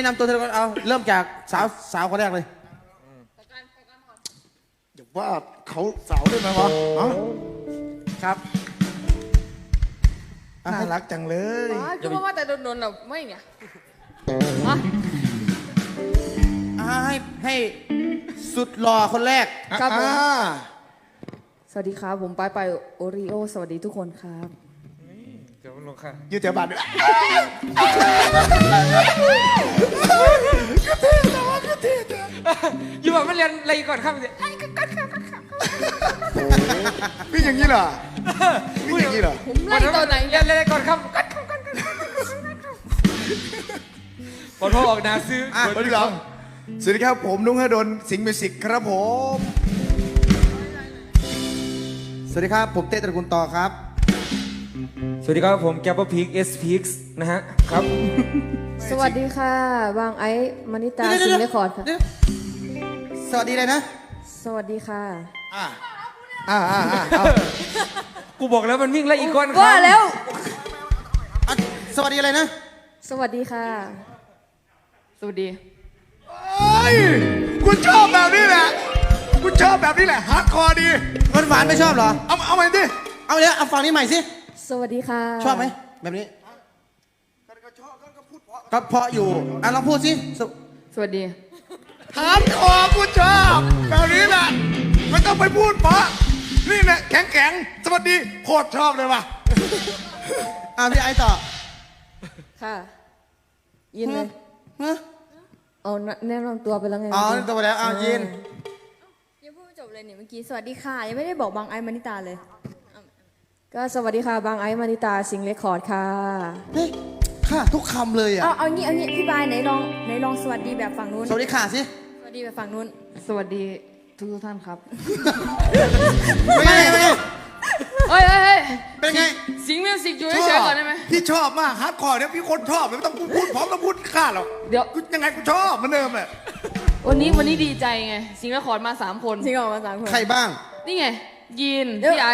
แนะนำตัวเธอก่อนเอาเริ่มจากสาวสาวคนแรกเลยอย่าว่าเขาสาวได้ไหมวะฮะครับอะน่ารักจังเลยอ๋อคือว่าแต่โดนๆเราไม่เนี่ยฮะอะให้ให้สุดหล่อคนแรกครับผม อ่า สวัสดีครับ ผมไปไปโอริโอ สวัสดีทุกคนครับ เดี๋ยวลงค่ะยืดแถวบ้านด้วยอยู่แบบไม่เรียนอะไรก่อนครับเนี่ยพี่อย่างนี้เหรอพี่อย่างนี้เหรอผมไล่ตอนไหนเรียนอะไรก่อนครับกัดครับกัดครับพอพ่อออกนาซื้ออะสวัสดีครับสวัสดีครับผมนุ้งฮดลสิงห์มิวสิกครับผม สวัสดีครับ ผมเต้ตระกูลต่อครับ สวัสดีครับผมแกปเปอร์พีคเอสพีคนะฮะครับ สวัสดีค่ะ บางไอซ์มานิตาเดี๋ยวสิเดี๋งยวห์เรคคอร์ดค่ะเดี๋ยวสวัสดีเลยนะ สวัสดีค่ะอ่าอ่าอ่าอ่าเอากูบอกแล้วมันวิ่งไล่อีกคนครับว่าแล้วอะสวัสดีอะไรนะ สวัสดีค่ะ สวัสดีเอ้ยกูชอบแบบนี้แหละกูชอบแบบนี้แหละฮาร์ดคอร์ดีมันหวานไม่ชอบเหรอ เอาเอาใหม่ดิ เอาเดี๋ยวเอาฟังนี้ใหม่สิ สวัสดีค่ะชอบไหมแบบนี้ก็เพราะอยู่อะลองพูดสิสวสวัสดีฮาร์ดคอร์กูชอบแบบนี้แหละไม่ต้องไปพูดเพราะนี่แหละแข็งแข็งๆสวัสดีโคตรชอบเลยว่ะอะพี่ไอซ์ต่อค่ะ ยินเลยฮะเอาแนะนำตัวไปแล้วไงอ๋อตัวไปแล้วอ้าวยินยังพูดไม่จบเลยเนี่ยเมื่อกี้ สวัสดีค่ะ ยังไม่ได้บอกบางไอซ์มานิตาเลย ก็สวัสดีค่ะ บางไอซ์มานิตาสิงห์เรคคอร์ดค่ะ เฮ้ยค่ะทุกคำเลยอะ เอาเอางี้เอางี้พี่บายไหนลองไหนลองสวัสดีแบบฝั่งนู้น สวัสดีค่ะสิ สวัสดีแบบฝั่งนู้น สวัสดีทุกท่านครับเป็นไงเป็นไงเฮ้ยเฮ้ยเฮ้ยเป็นไงสิงห์มิวสิกอยู่เฉยๆก่อนได้ไหม พี่ชอบมากฮาร์ดคอร์เนี่ยพี่คนชอบไม่ต้องพูดพูดพร้อมต้องพูดฆ่าหรอกเดี๋ยว กูยังไงกูชอบเหมือนเดิมแหละวันนี้วันนี้ดีใจไง สิงห์นครมาสามคน สิงห์ออกมาสามคน ใครบ้าง นี่ไงยีนเดี๋ยวพี่ไอ้